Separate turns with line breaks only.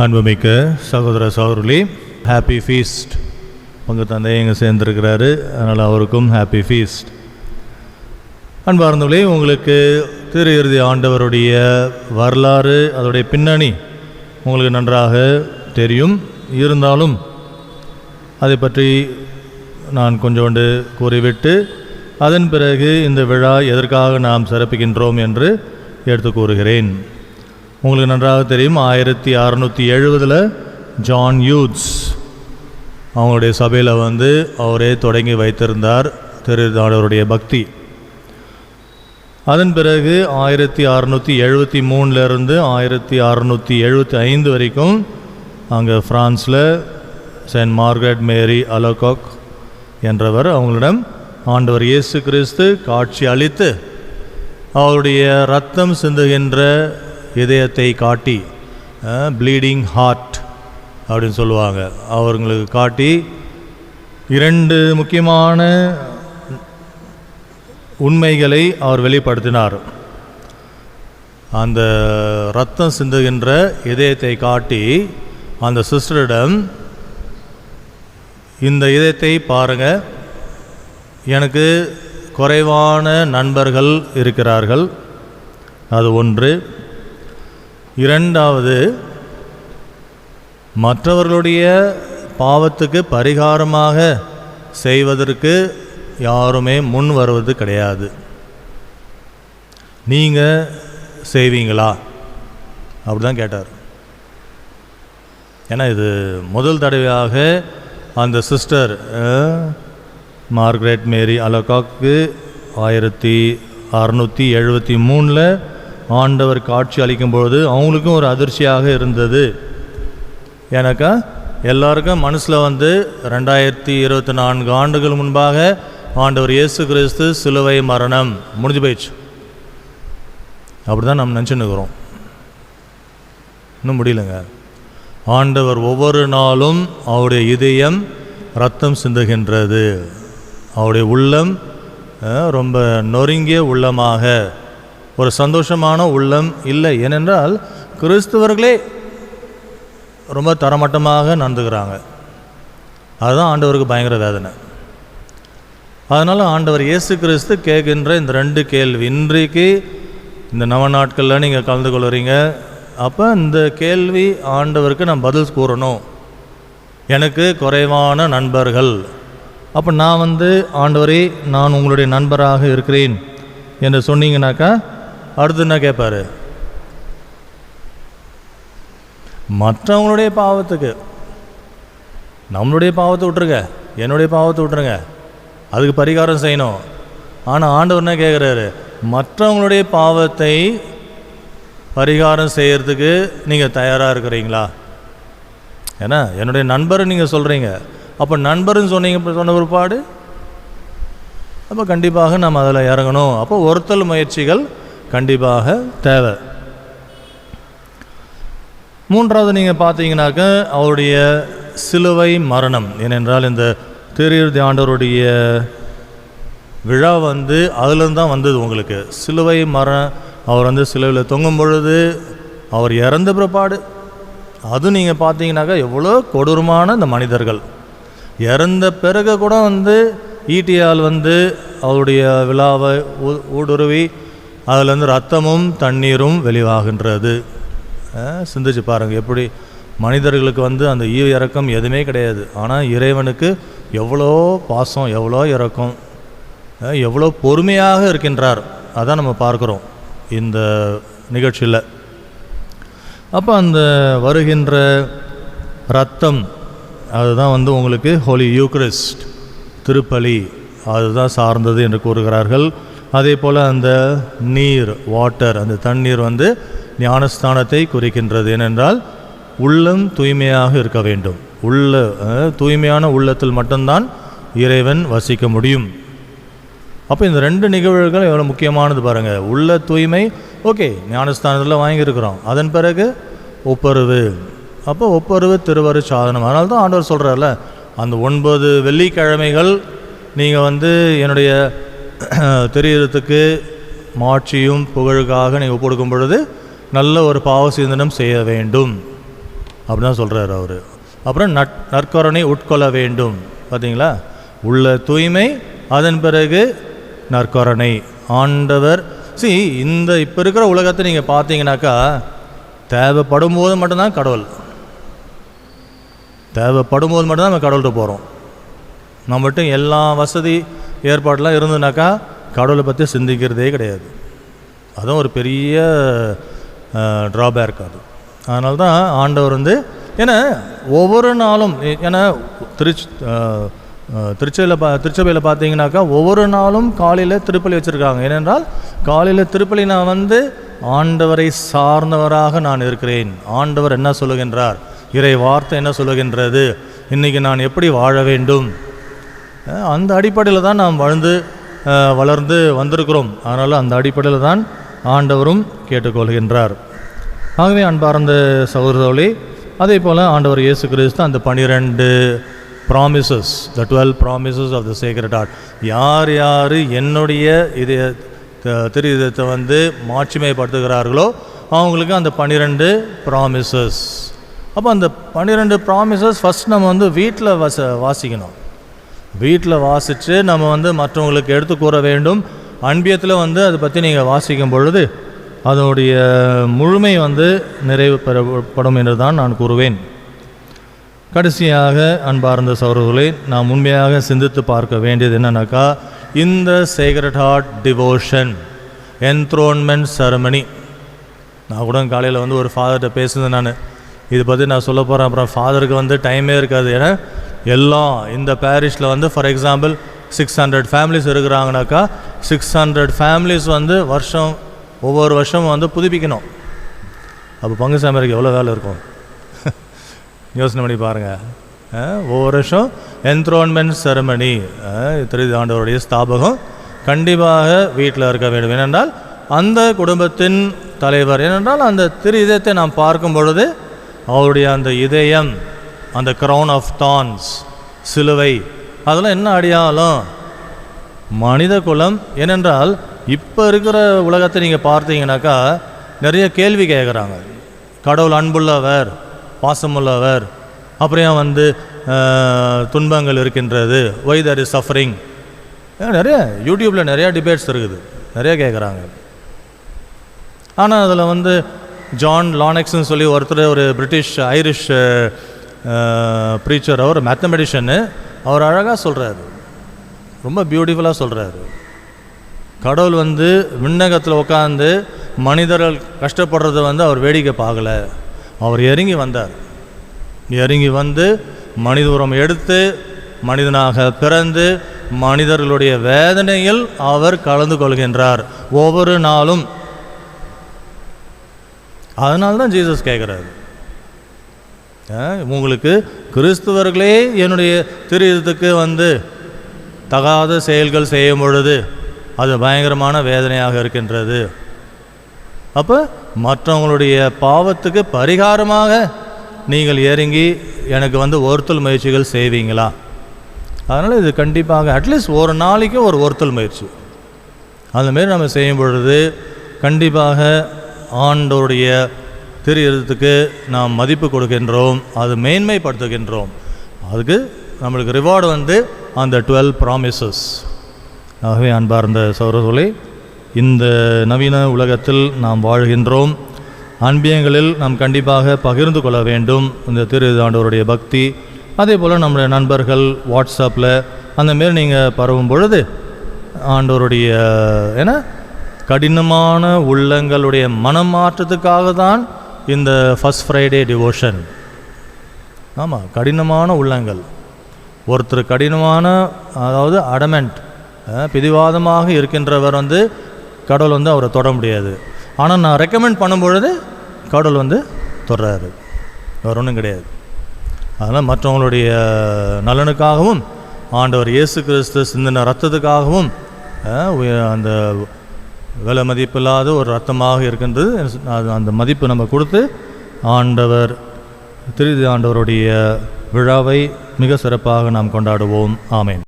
அன்புமிக்க சகோதர சகோதரி ஹாப்பி ஃபீஸ்ட் உங்கள் தந்தை இங்கே சேர்ந்துருக்கிறாரு அதனால் அவருக்கும் ஹாப்பி ஃபீஸ்ட் அன்பார்ந்தவர்களே உங்களுக்கு திரு இறுதி ஆண்டவருடைய வரலாறு அதோடைய பின்னணி உங்களுக்கு நன்றாக தெரியும். இருந்தாலும் அதை பற்றி நான் கொஞ்சோண்டு கூறிவிட்டு அதன் பிறகு இந்த விழா எதற்காக நாம் சிறப்பிக்கின்றோம் என்று எடுத்து கூறுகிறேன். உங்களுக்கு நன்றாக தெரியும். ஆயிரத்தி அறநூற்றி எழுபதில் ஜான் யூத்ஸ் அவங்களுடைய சபையில் வந்து அவரே தொடங்கி வைத்திருந்தார். திருநாடவருடைய பக்தி. அதன் பிறகு ஆயிரத்தி அறநூற்றி எழுபத்தி மூணுலேருந்து ஆயிரத்தி அறநூற்றி எழுபத்தி ஐந்து வரைக்கும் அங்கே ஃப்ரான்ஸில் சென்ட் மார்கரெட் மேரி அலோகாக் என்றவர் அவங்களிடம் ஆண்டவர் இயேசு கிறிஸ்து காட்சி அளித்து அவருடைய ரத்தம் சிந்துகின்ற இதயத்தை காட்டி ப்ளீடிங் ஹார்ட் அப்படின்னு சொல்லுவாங்க. அவங்களுக்கு காட்டி இரண்டு முக்கியமான உண்மைகளை அவர் வெளிப்படுத்தினார். அந்த ரத்தம் சிந்துகின்ற இதயத்தை காட்டி அந்த சிஸ்டரிடம் இந்த இதயத்தை பாருங்கள் எனக்கு குறைவான நண்பர்கள் இருக்கிறார்கள். அது ஒன்று. இரண்டாவது மற்றவர்களுடைய பாவத்துக்கு பரிகாரமாக செய்வதற்கு யாருமே முன் வருவது கிடையாது. நீங்கள் செய்வீங்களா? அப்படி தான் கேட்டார். ஏன்னா இது முதல் தடவையாக அந்த சிஸ்டர் மார்க்ரெட் மேரி அலோகாக்கு ஆயிரத்தி அறநூற்றி எழுபத்தி மூணில் ஆண்டவர் காட்சி அளிக்கும் பொழுது அவங்களுக்கும் ஒரு அதிர்ச்சியாக இருந்தது. ஏன்னாக்கா எல்லாருக்கும் மனசில் வந்து ரெண்டாயிரத்தி இருபத்தி நான்கு ஆண்டுகள் முன்பாக ஆண்டவர் இயேசு கிறிஸ்து சிலுவை மரணம் முடிஞ்சு போயிடுச்சு. அப்படி தான் நம்ம நினச்சின்னுக்கிறோம் இன்னும் முடியலங்க. ஆண்டவர் ஒவ்வொரு நாளும் அவருடைய இதயம் ரத்தம் சிந்துகின்றது. அவருடைய உள்ளம் ரொம்ப நொறுங்கிய உள்ளமாக ஒரு சந்தோஷமான உள்ளம் இல்லை. ஏனென்றால் கிறிஸ்தவர்களே ரொம்ப தரமட்டமாக நடந்துக்கிறாங்க. அதுதான் ஆண்டவருக்கு பயங்கர வேதனை. அதனால் ஆண்டவர் இயேசு கிறிஸ்து கேட்கின்ற இந்த ரெண்டு கேள்வி இன்றைக்கு இந்த நவ நாட்களில் நீங்கள் கலந்து கொள்கிறீங்க அப்போ இந்த கேள்வி ஆண்டவருக்கு நான் பதில் கூறணும். எனக்கு குறைவான நண்பர்கள். அப்போ நான் வந்து ஆண்டவரே நான் உங்களுடைய நண்பராக இருக்கிறேன். என்று சொன்னீங்கன்னாக்கா அடுத்து என்ன கேட்பாரு. மற்றவங்களுடைய பாவத்துக்கு. நம்மளுடைய பாவத்தை விட்டுருங்க. என்னுடைய பாவத்தை விட்டுருங்க. அதுக்கு பரிகாரம் செய்யணும். ஆனால் ஆண்டவர் என்ன கேட்குறாரு மற்றவங்களுடைய பாவத்தை பரிகாரம் செய்கிறதுக்கு நீங்கள் தயாராக இருக்கிறீங்களா? ஏன்னா என்னுடைய நண்பர் நீங்கள் சொல்கிறீங்க அப்போ நண்பர்னு சொன்னீங்க சொன்ன பிற்பாடு அப்போ கண்டிப்பாக நம்ம அதில் இறங்கணும். அப்போ ஒருத்தல் முயற்சிகள் கண்டிப்பாக தேவை. மூன்றாவது நீங்கள் பார்த்தீங்கன்னாக்க அவருடைய சிலுவை மரணம். ஏனென்றால் இந்த திரு ஆண்டவருடைய விழா வந்து அதுலேருந்து தான் வந்தது உங்களுக்கு. சிலுவை மரணம் அவர் வந்து சிலுவையில் தொங்கும் பொழுது அவர் இறந்த பிற்பாடு அது நீங்கள் பார்த்தீங்கன்னாக்கா எவ்வளோ கொடூரமான இந்த மனிதர்கள். இறந்த பிறகு கூட வந்து ஈட்டியால் வந்து அவருடைய விழாவை ஊ- ஊடுருவி அதுலேருந்து ரத்தமும் தண்ணீரும் வெளிவாகின்றது. சிந்திச்சு பாருங்கள் எப்படி மனிதர்களுக்கு வந்து அந்த ஈ இறக்கம் எதுவுமே கிடையாது. ஆனால் இறைவனுக்கு எவ்வளோ பாசம் எவ்வளோ இறக்கம் எவ்வளோ பொறுமையாக இருக்கின்றார். அதான் நம்ம பார்க்குறோம் இந்த நிகழ்ச்சியில். அப்போ அந்த வருகின்ற ரத்தம் அதுதான் வந்து உங்களுக்கு ஹோலி யூக்ரிஸ்ட் திருப்பலி அதுதான் சார்ந்தது என்று கூறுகிறார்கள். அதே போல் அந்த நீர் வாட்டர் அந்த தண்ணீர் வந்து ஞானஸ்தானத்தை குறிக்கின்றது. ஏனென்றால் உள்ளம் தூய்மையாக இருக்க வேண்டும். உள்ள தூய்மையான உள்ளத்தில் மட்டும்தான் இறைவன் வசிக்க முடியும். அப்போ இந்த ரெண்டு நிகழ்வுகள் எவ்வளோ முக்கியமானது பாருங்கள் உள்ள தூய்மை ஓகே ஞானஸ்தானத்தில் வாங்கியிருக்கிறோம். அதன் பிறகு ஒப்பருவு. அப்போ ஒப்பருவு திருவரு சாதனம். அதனால தான் ஆண்டவர் சொல்கிறார்ல அந்த ஒன்பது வெள்ளிக்கிழமைகள் நீங்கள் வந்து என்னுடைய தெரியறதுக்கு மாட்சியும் புகழுக்காக நீங்கள் ஒப்பு கொடுக்கும் பொழுது நல்ல ஒரு பாவ சிந்தனம் செய்ய வேண்டும். அப்படின்னு தான் சொல்கிறார் அவர். அப்புறம் நட் நற்கரணை உட்கொள்ள வேண்டும். பார்த்தீங்களா உள்ள தூய்மை அதன் பிறகு நற்கரணை. ஆண்டவர் சி இந்த இப்போ இருக்கிற உலகத்தை நீங்கள் பார்த்தீங்கன்னாக்கா தேவைப்படும் போது மட்டும்தான் கடவுள். தேவைப்படும் போது மட்டும்தான் நம்ம கடவுள்கிட்ட போகிறோம் நம்மகிட்ட எல்லா வசதி ஏற்பாடெலாம் இருந்ததுனாக்கா கடவுளை பற்றி சிந்திக்கிறதே கிடையாது. அதுவும் ஒரு பெரிய ட்ராபேக் அது. அதனால தான் ஆண்டவர் வந்து ஏன்னா ஒவ்வொரு நாளும் ஏன்னா திருச்சி திருச்சியில் பா திருச்சபையில் பார்த்தீங்கன்னாக்கா ஒவ்வொரு நாளும் காலையில் திருப்பலி வச்சுருக்காங்க. ஏனென்றால் காலையில் திருப்பலி நான் வந்து ஆண்டவரை சார்ந்தவராக நான் இருக்கிறேன். ஆண்டவர் என்ன சொல்லுகின்றார்? இறை வார்த்தை என்ன சொல்லுகின்றது? இன்றைக்கி நான் எப்படி வாழ வேண்டும்? அந்த அடிப்படையில் தான் நாம் வாழ்ந்து வளர்ந்து வந்திருக்கிறோம். அதனால் அந்த அடிப்படையில் தான் ஆண்டவரும் கேட்டுக்கொள்கின்றார். ஆகவே அன்பார்ந்த சகோதரர்களே அதே போல் ஆண்டவர் இயேசு கிறிஸ்து அந்த பனிரெண்டு promises the twelve promises of the sacred heart யார் யார் என்னுடைய இதய த- திரு வந்து மாட்சிமைப்படுத்துகிறார்களோ அவங்களுக்கு அந்த பன்னிரெண்டு ப்ராமிசஸ் அப்போ அந்த பன்னிரெண்டு ப்ராமிசஸ் ஃபஸ்ட் நம்ம வந்து வீட்டில் வச வாசிக்கணும். வீட்டில் வாசித்து நம்ம வந்து மற்றவங்களுக்கு எடுத்து கூற வேண்டும். அன்பியத்தில் வந்து அதை பற்றி நீங்கள் வாசிக்கும் பொழுது அதனுடைய முழுமை வந்து நிறைவு பெறப்படும் என்று தான் நான் கூறுவேன். கடைசியாக அன்பார்ந்த சௌரர்களே நாம் உண்மையாக சிந்தித்து பார்க்க வேண்டியது என்னன்னாக்கா இந்த sacred heart devotion enthronement ceremony நான் கூட காலையில் வந்து ஒரு ஃபாதர்கிட்ட பேசுனேன் நான். இதை பற்றி நான் சொல்ல போகிறேன் அப்புறம் ஃபாதருக்கு வந்து டைமே இருக்காது. ஏன்னா எல்லாம் இந்த பேரிஷில் வந்து for example six hundred families இருக்கிறாங்கனாக்கா six hundred families வந்து வருஷம் ஒவ்வொரு வருஷமும் வந்து புதுப்பிக்கணும். அப்போ பங்கு சாமியாருக்கு எவ்வளோ வேலை இருக்கும்? யோசனை பண்ணி பாருங்கள் ஒவ்வொரு வருஷம் என்த்ரோன்மெண்ட் செரமனி திரு ஆண்டவருடைய ஸ்தாபகம். கண்டிப்பாக வீட்டில் இருக்க வேண்டும். ஏனென்றால் அந்த குடும்பத்தின் தலைவர் ஏனென்றால் அந்த திரு இதயத்தை நாம் பார்க்கும் பொழுது அவருடைய அந்த இதயம் அந்த க்ரௌன் ஆஃப் தான்ஸ் சிலுவை அதெல்லாம் என்ன அடையாளம்? மனித குலம் ஏனென்றால் இப்போ இருக்கிற உலகத்தை நீங்கள் பார்த்தீங்கன்னாக்கா நிறைய கேள்வி கேட்குறாங்க. கடவுள் அன்புள்ளவர் பாசமுள்ளவர் அப்புறம் வந்து துன்பங்கள் இருக்கின்றது ஒய் தர் இஸ் சஃபரிங் நிறைய யூடியூப்பில் நிறையா டிபேட்ஸ் இருக்குது. நிறைய கேட்குறாங்க. ஆனால் அதில் வந்து ஜான் லானெக்ஸ்னு சொல்லி ஒருத்தர் ஒரு பிரிட்டிஷ் ஐரிஷ் ப்ரீச்சர் அவர் மேத்தமெட்டிஷியனு அவர் அழகாக சொல்கிறாரு ரொம்ப பியூட்டிஃபுல்லாக சொல்கிறாரு கடவுள் வந்து விண்ணகத்தில் உட்காந்து மனிதர்கள் கஷ்டப்படுறத வந்து அவர் வேடிக்கை பார்க்கல. அவர் இறங்கி வந்தார். இறங்கி வந்து மனித உரம் எடுத்து மனிதனாக பிறந்து மனிதர்களுடைய வேதனையில் அவர் கலந்து கொள்கின்றார். ஒவ்வொரு நாளும். அதனால்தான் ஜீசஸ் கேட்குறாரு உங்களுக்கு கிறிஸ்துவர்களே என்னுடைய திரு வந்து தகாத செயல்கள் செய்யும் பொழுது அது பயங்கரமான வேதனையாக இருக்கின்றது. அப்போ மற்றவங்களுடைய பாவத்துக்கு பரிகாரமாக நீங்கள் இறங்கி எனக்கு வந்து ஒருத்தல் முயற்சிகள் செய்வீங்களா? அதனால் இது கண்டிப்பாக அட்லீஸ்ட் ஒரு நாளைக்கு ஒரு ஒருத்தல் முயற்சி. அந்தமாரி நம்ம செய்யும் பொழுது கண்டிப்பாக ஆண்டோருடைய திரு எழுத்துக்கு நாம் மதிப்பு கொடுக்கின்றோம் அது மேன்மைப்படுத்துகின்றோம். அதுக்கு நம்மளுக்கு ரிவார்டு வந்து அந்த டுவெல் ப்ராமிசஸ் ஆகவே அன்பார்ந்த சௌரர்களே இந்த நவீன உலகத்தில் நாம் வாழ்கின்றோம். அன்பியங்களில் நாம் கண்டிப்பாக பகிர்ந்து கொள்ள வேண்டும். இந்த திரு ஆண்டவருடைய பக்தி அதே போல் நம்முடைய நண்பர்கள் வாட்ஸ்அப்பில் அந்தமாரி நீங்கள் பரவும் பொழுது ஆண்டவருடைய ஏன்னா கடினமான உள்ளங்களுடைய மனமாற்றத்துக்காக தான் இந்த ஃபஸ்ட் ஃப்ரைடே டிவோஷன் ஆமாம் கடினமான உள்ளங்கள். ஒருத்தர் கடினமான அதாவது அடமெண்ட் பிடிவாதமாக இருக்கின்றவர் வந்து கடவுள் வந்து அவரை தொட முடியாது. ஆனால் நான் ரெக்கமெண்ட் பண்ணும்பொழுது கடவுள் வந்து தொடுறாரு. வேறு ஒன்றும் கிடையாது. அதனால் மற்றவங்களுடைய நலனுக்காகவும் ஆண்டவர் இயேசு கிறிஸ்து சிந்தின ரத்தத்துக்காகவும் அந்த விலை மதிப்பில்லாத ஒரு ரத்தமாக இருக்கின்றது. அது அந்த மதிப்பு நம்ம கொடுத்து ஆண்டவர் திருதி ஆண்டவருடைய விழாவை மிக சிறப்பாக நாம் கொண்டாடுவோம். ஆமேன்.